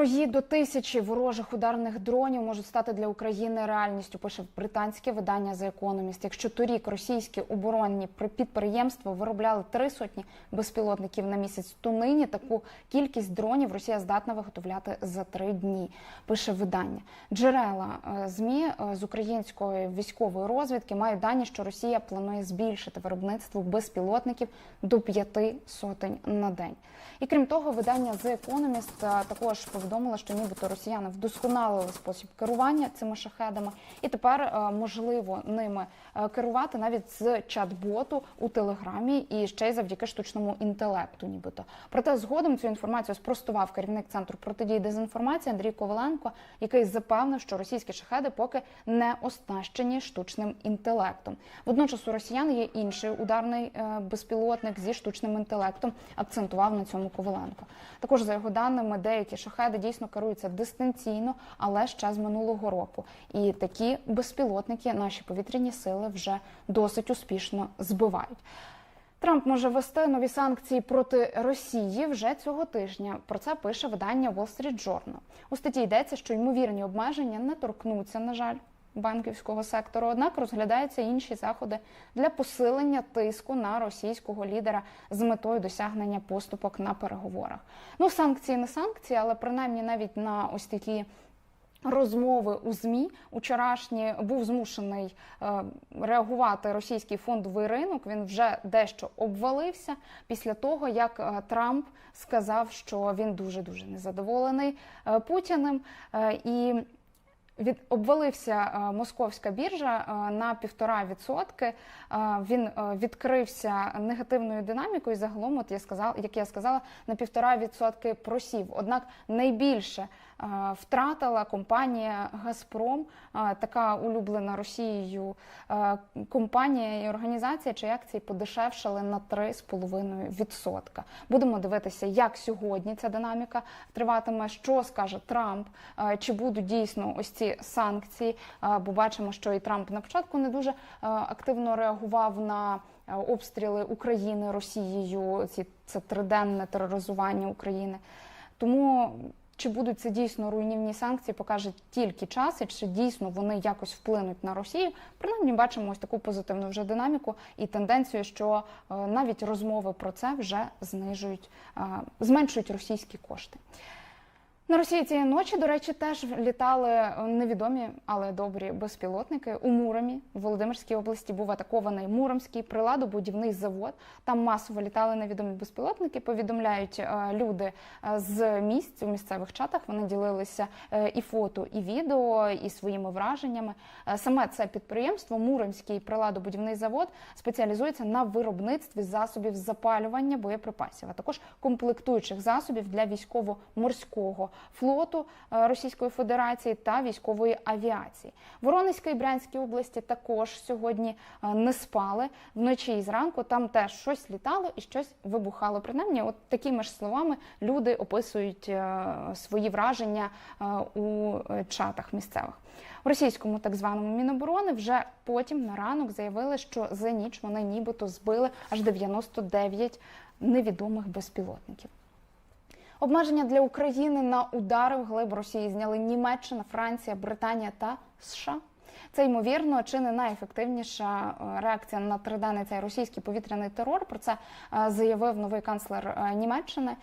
Рої до тисячі ворожих ударних дронів можуть стати для України реальністю. Пише британське видання The Economist. Якщо торік російські оборонні при- підприємства виробляли три сотні безпілотників на місяць, то нині таку кількість дронів Росія здатна виготовляти за три дні. Пише видання. Джерела е, змі е, з української військової розвідки мають дані, що Росія планує збільшити виробництво безпілотників до п'яти сотень на день. І крім того, видання The Economist е, також повідомило, що нібито росіяни вдосконалили спосіб керування цими шахедами, і тепер е, можливо ними е, керувати навіть з чат-боту у телеграмі і ще й завдяки штучному інтелекту. Нібито проте згодом цю інформацію спростував керівник центру протидії дезінформації Андрій Коваленко, який запевнив, що російські шахеди поки не оснащені штучним інтелектом. Водночас у росіян є інший ударний е, безпілотник зі штучним інтелектом. Акцентував на цьому Коваленко. Також за його даними, деякі шахеди дійсно керуються дистанційно, але ще з минулого року. І такі безпілотники наші повітряні сили вже досить успішно збивають. Трамп може ввести нові санкції проти Росії вже цього тижня. Про це пише видання Wall Street Journal. У статті йдеться, що ймовірні обмеження не торкнуться, на жаль, банківського сектору. Однак розглядаються інші заходи для посилення тиску на російського лідера з метою досягнення поступок на переговорах. Ну, санкції не санкції, але принаймні навіть на ось такі. Розмови у змі учорашні був змушений е, реагувати російський фондовий ринок. Він вже дещо обвалився після того, як е, Трамп сказав, що він дуже дуже незадоволений е, Путіним і. Від обвалився е, московська біржа е, на півтора відсотки. Е, Він відкрився негативною динамікою. Загалом, от я сказала, як я сказала, на півтора відсотки просів. Однак найбільше втратила компанія Газпром, е, така улюблена Росією е, компанія і організація, чиї акції подешевшали на 3,5%. Будемо дивитися, як сьогодні ця динаміка триватиме, що скаже Трамп, е, чи будуть дійсно ось ці санкції. Е, Бо бачимо, що і Трамп на початку не дуже е, активно реагував на е, обстріли України Росією. Ці це триденне тероризування України. Тому чи будуть це дійсно руйнівні санкції, покаже тільки час, і чи дійсно вони якось вплинуть на Росію. Принаймні бачимо ось таку позитивну вже динаміку і тенденцію, що е, навіть розмови про це вже знижують, е, зменшують російські кошти. На Росії цієї ночі, до речі, теж літали невідомі, але добрі безпілотники. У Муромі в Володимирській області був атакований Муромський приладобудівний завод. Там масово літали невідомі безпілотники. Повідомляють е, люди е, з місць у місцевих чатах. Вони ділилися е, і фото, і відео, і своїми враженнями. Саме це підприємство, Муромський приладобудівний завод, спеціалізується на виробництві засобів запалювання боєприпасів, а також комплектуючих засобів для військово-морського флоту е, Російської Федерації та військової авіації. Воронезька і Брянській області також сьогодні е, не спали вночі і зранку. Там теж щось літало і щось вибухало. Принаймні, от такими ж словами люди описують е, свої враження у чатах місцевих. В російському так званому Міноборони вже потім на ранок заявили, що за ніч вони нібито збили аж 99 невідомих безпілотників. Обмеження для України на удари в глиб Росії зняли Німеччина, Франція, Британія та США. Це ймовірно чи не найефективніша е, реакція на триденний цей російський повітряний терор. Про це е, заявив новий канцлер е, Німеччини.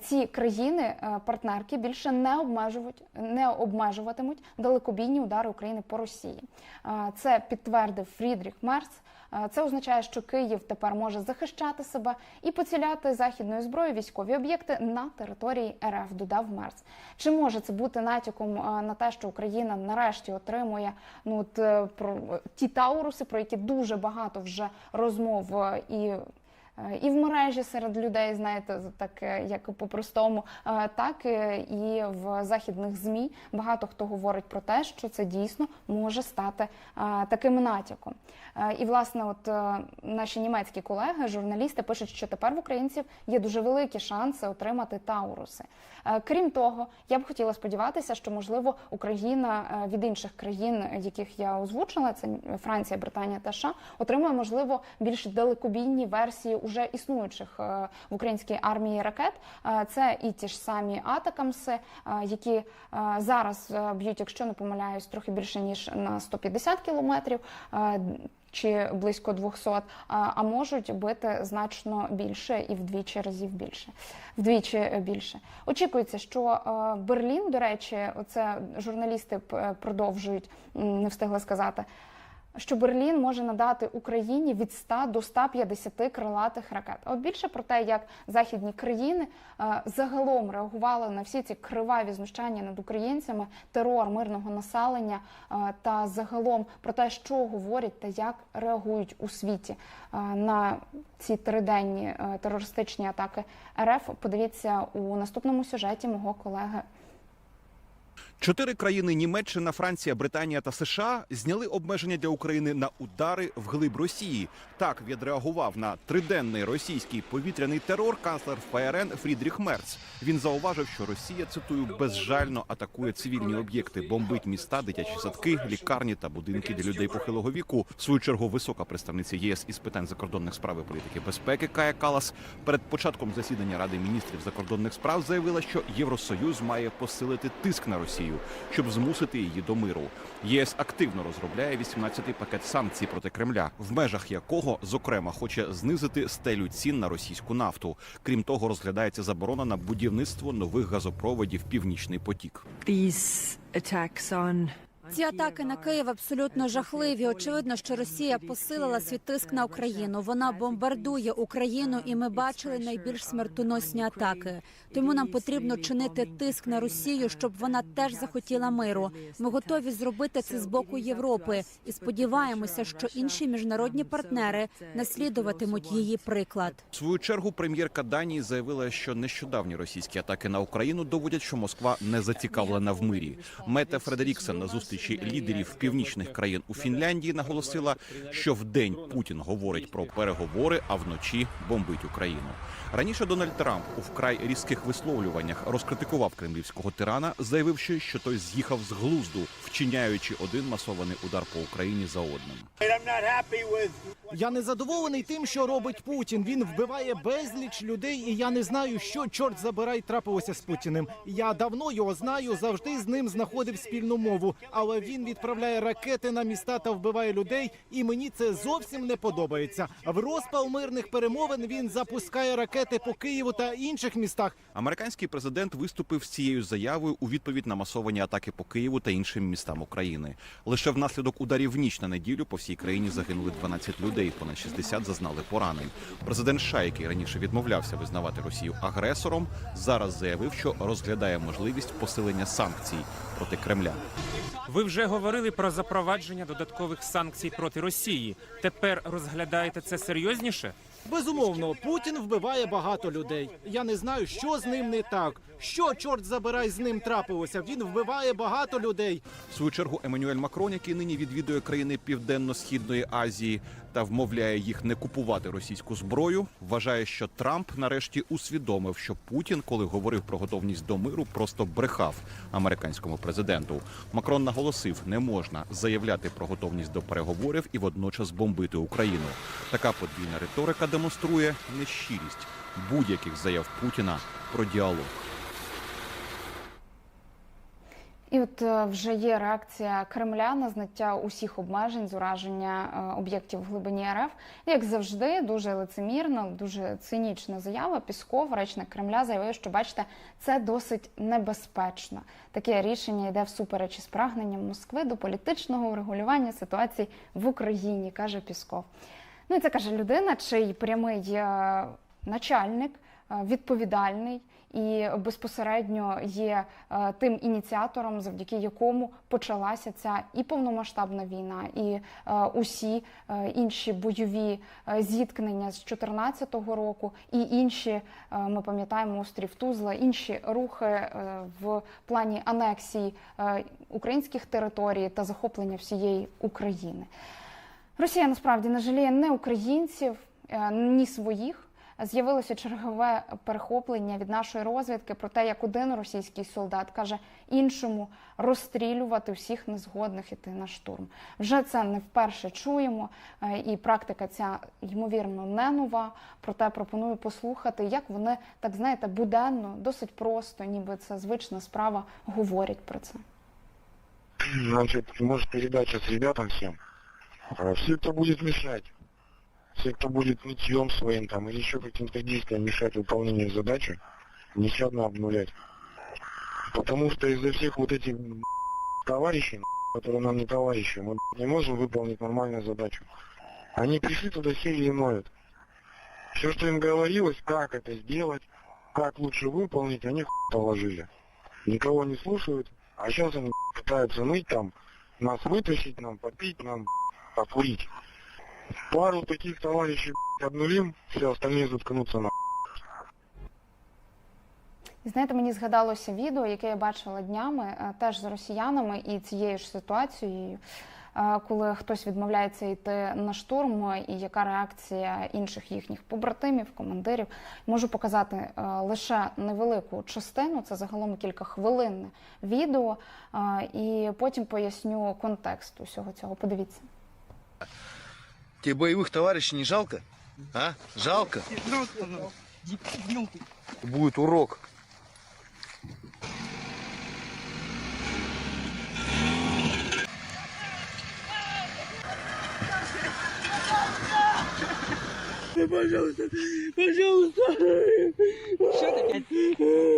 Ці країни-партнерки більше не обмежують, не обмежуватимуть далекобійні удари України по Росії. Це підтвердив Фрідріх Мерц. Це означає, що Київ тепер може захищати себе і поціляти західною зброєю військові об'єкти на території РФ. Додав Мерц. Чи може це бути натяком на те, що Україна нарешті отримує ну от, е, про ті тауруси, про які дуже багато вже розмов е, і. Е, І в мережі серед людей, знаєте, так е, як по-простому, е, так і в західних змі багато хто говорить про те, що це дійсно може стати таким натяком. І власне, от наші німецькі колеги, журналісти, пишуть, що тепер в українців є дуже великі шанси отримати тауруси. Крім того, я б хотіла сподіватися, що можливо Україна від інших країн, яких я озвучила, це Франція, Британія та США, отримує можливо більш далекобійні версії уже існуючих е, в українській армії ракет. Е, Це і ті ж самі атакамси, е, які зараз б'ють, якщо не помиляюсь, трохи більше ніж на 150 кілометрів. Чи близько 200, а- можуть бити значно більше і вдвічі разів більше. Вдвічі більше. Очікується, що Берлін, до речі, оце журналісти продовжують, не встигли сказати, що Берлін може надати Україні від 100 до 150 крилатих ракет. От більше про те, як західні країни е, загалом реагували на всі ці криваві знущання над українцями, терор мирного населення е, та загалом про те, що говорять та як реагують у світі е, на ці триденні терористичні атаки РФ. Подивіться у наступному сюжеті мого колеги Чотири країни Німеччина, Франція, Британія та США зняли обмеження для України на удари в глиб Росії. Так відреагував на триденний російський повітряний терор канцлер ФРН Фрідріх Мерц. Він зауважив, що Росія цитую безжально атакує цивільні об'єкти, бомбить міста, дитячі садки, лікарні та будинки для людей похилого віку. В свою чергу висока представниця ЄС із питань закордонних справ і політики безпеки Кая Калас перед початком засідання Ради міністрів закордонних справ заявила, що Євросоюз має посилити тиск на Росію, щоб змусити її до миру. ЄС активно розробляє 18-й пакет санкцій проти Кремля, в межах якого зокрема хоче знизити стелю цін на російську нафту. Крім того, розглядається заборона на будівництво нових газопроводів Північний потік. These attacks on Ці атаки на Київ абсолютно жахливі. Очевидно, що Росія посилила свій тиск на Україну. Вона бомбардує Україну, і ми бачили найбільш смертоносні атаки. Тому нам потрібно чинити тиск на Росію, щоб вона теж захотіла миру. Ми готові зробити це з боку Європи і сподіваємося, що інші міжнародні партнери наслідуватимуть її приклад. В свою чергу прем'єрка Данії заявила, що нещодавні російські атаки на Україну доводять, що Москва не зацікавлена в мирі. Мета Фредеріксен на зустрічі лідерів північних країн у Фінляндії наголосила, що вдень Путін говорить про переговори, а вночі бомбить Україну. Раніше Дональд Трамп у вкрай різких висловлюваннях розкритикував кремлівського тирана, заявивши, що той з'їхав з глузду, вчиняючи один масований удар по Україні за одним. Я не задоволений тим, що робить Путін. Він вбиває безліч людей, і я не знаю, що чорт забирай трапилося з Путіним. Я давно його знаю, завжди з ним знаходив спільну мову. Але він відправляє ракети на міста та вбиває людей, і мені це зовсім не подобається. В розпал мирних перемовин він запускає ракети по Києву та інших містах. Американський президент виступив з цією заявою у відповідь на масовані атаки по Києву та іншим містам України. Лише внаслідок ударів в ніч на неділю по всій країні загинули 12 людей, понад 60 зазнали поранень. Президент США, який раніше відмовлявся визнавати Росію агресором, зараз заявив, що розглядає можливість посилення санкцій проти Кремля. Ви вже говорили про запровадження додаткових санкцій проти Росії. Тепер розглядаєте це серйозніше? Безумовно, Путін вбиває багато людей. Я не знаю, що з ним не так. Що чорт забирай з ним трапилося? Він вбиває багато людей. В свою чергу Еммануель Макрон, який нині відвідує країни Південно-східної Азії та вмовляє їх не купувати російську зброю, вважає, що Трамп нарешті усвідомив, що Путін, коли говорив про готовність до миру, просто брехав американському президенту. Макрон наголосив, не можна заявляти про готовність до переговорів і водночас бомбити Україну. Така подвійна риторика демонструє нещирість будь-яких заяв Путіна про діалог. І от е, вже є реакція Кремля на зняття усіх обмежень з ураження е, об'єктів в глибині РФ. Як завжди, дуже лицемірна, дуже цинічна заява. Пісков, речник Кремля, заявив, що бачите, це досить небезпечно. Таке рішення йде всупереч із прагненням Москви до політичного врегулювання ситуації в Україні, каже Пісков. Ну і це каже людина, чий прямий е, начальник відповідальний і безпосередньо є е, тим ініціатором, завдяки якому почалася ця і повномасштабна війна, і е, усі е, інші бойові зіткнення з 2014 року, і інші ми пам'ятаємо острів Тузла, інші рухи в плані анексії українських територій та захоплення всієї України. Росія насправді не жаліє не українців, ні своїх. З'явилося чергове перехоплення від нашої розвідки про те, як один російський солдат каже іншому розстрілювати всіх незгодних іти на штурм. Вже це не вперше чуємо, е, і практика ця ймовірно не нова. Проте пропоную послухати, як вони так знаєте буденно, досить просто, ніби це звична справа, говорять про це. Значит, может передать сейчас ребятам всем. А, Все, кто будет мешать, все, кто будет нытьем своим там или еще каким-то действием мешать выполнению задачи, нещадно обнулять. Потому что из-за всех вот этих товарищей, которые нам не товарищи, мы не можем выполнить нормальную задачу. Они пришли туда, сели и ноют. Все, что им говорилось, как это сделать, как лучше выполнить, они положили. Никого не слушают, а сейчас они пытаются ныть там, нас вытащить, нам попить, нам покурить. Пару таких товарищей обнулим, все остальные заткнутся на. І знаєте, мені згадалося відео, яке я бачила днями, е, теж з росіянами і цією ж ситуацією, е, коли хтось відмовляється йти на штурм, і яка реакція інших їхніх побратимів, командирів. Можу показати е, лише невелику частину, це загалом кілька хвилинне відео, е, і потім поясню контекст усього цього. Подивіться. Тебе боевых товарищей не жалко? А? Жалко? Будет урок.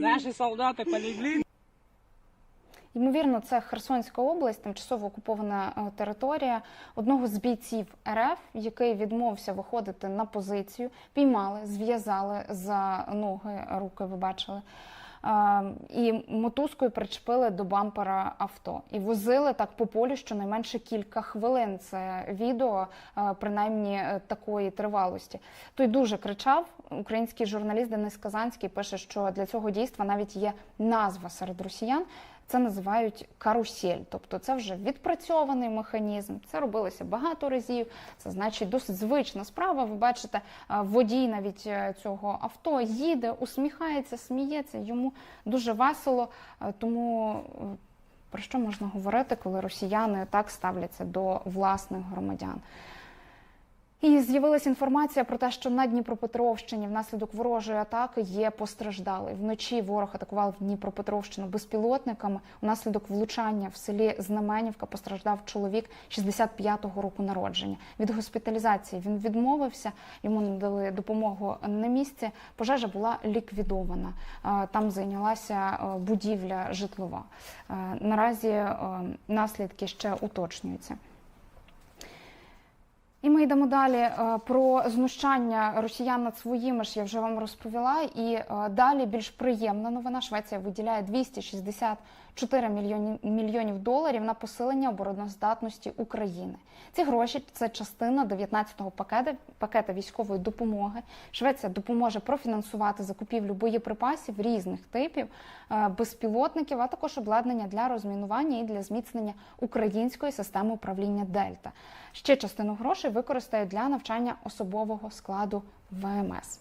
Наши солдаты полегли. Ймовірно, це Херсонська область, тимчасово окупована е, територія одного з бійців РФ, який відмовився виходити на позицію, піймали, зв'язали за ноги, руки, ви бачили. е, І мотузкою причепили до бампера авто і возили так по полю щонайменше кілька хвилин. Це відео, е, принаймні е, такої тривалості. Той дуже кричав. Український журналіст Денис Казанський пише, що для цього дійства навіть є назва серед росіян. Це називають карусель, тобто це вже відпрацьований механізм. Це робилося багато разів. Це значить досить звична справа. Ви бачите, водій навіть е, цього авто їде, усміхається, сміється. Йому дуже весело. Е, Тому е, про що можна говорити, коли росіяни так ставляться до власних громадян? І з'явилася інформація про те, що на Дніпропетровщині внаслідок ворожої атаки є постраждалий. Вночі ворог атакував Дніпропетровщину безпілотниками. Унаслідок влучання в селі Знаменівка постраждав чоловік 65-го року народження. Від госпіталізації він відмовився. Йому надали допомогу на місці. Пожежа була ліквідована. Е, Там зайнялася е, будівля житлова. Е, Наразі наслідки ще уточнюються. І ми йдемо далі Е, про знущання росіян над своїми ж я вже вам розповіла. І е, далі більш приємна новина. Швеція виділяє 264 мільйони мільйонів доларів на посилення обороноздатності України. Ці гроші це частина 19-го пакета пакета військової допомоги. Швеція допоможе профінансувати закупівлю боєприпасів різних типів, е, безпілотників, а також обладнання для розмінування і для зміцнення української системи управління Дельта. Ще частину грошей використають для навчання особового складу ВМС.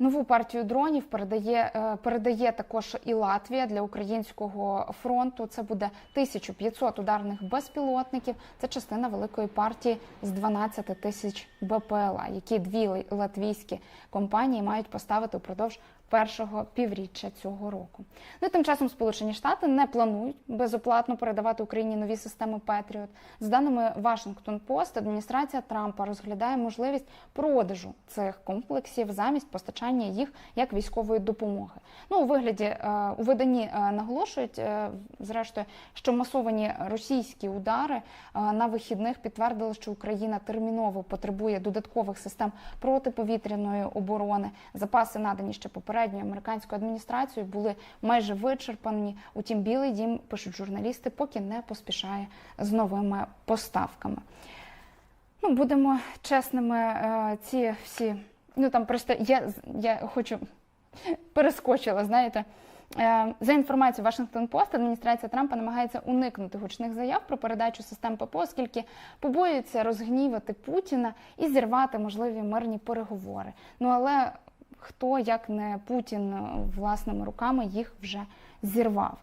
Нову партію дронів передає, е, передає також і Латвія для українського фронту. Це буде 1500 ударних безпілотників. Це частина великої партії з 12 тисяч БПЛА, які дві латвійські компанії мають поставити упродовж першого півріччя цього року. Ну тим часом Сполучені Штати не планують безоплатно передавати Україні нові системи Петріот. За даними Washington Post, адміністрація Трампа розглядає можливість продажу цих комплексів замість постачання їх як військової допомоги. Ну у вигляді е, у виданні е, наголошують е, зрештою, що масовані російські удари на вихідних підтвердили, що Україна терміново потребує додаткових систем протиповітряної оборони. Запаси надані ще попередньою американською адміністрацією були майже вичерпані. Утім, Білий дім пишуть журналісти, поки не поспішає з новими поставками. Ну, будемо чесними, е, ці всі. Ну там просто я, я хочу перескочила, знаєте. Е, За інформацією Вашингтон Пост, адміністрація Трампа намагається уникнути гучних заяв про передачу систем ППО, оскільки побоюється розгнівати Путіна і зірвати можливі мирні переговори. Ну але хто як не Путін е, власними руками їх вже зірвав.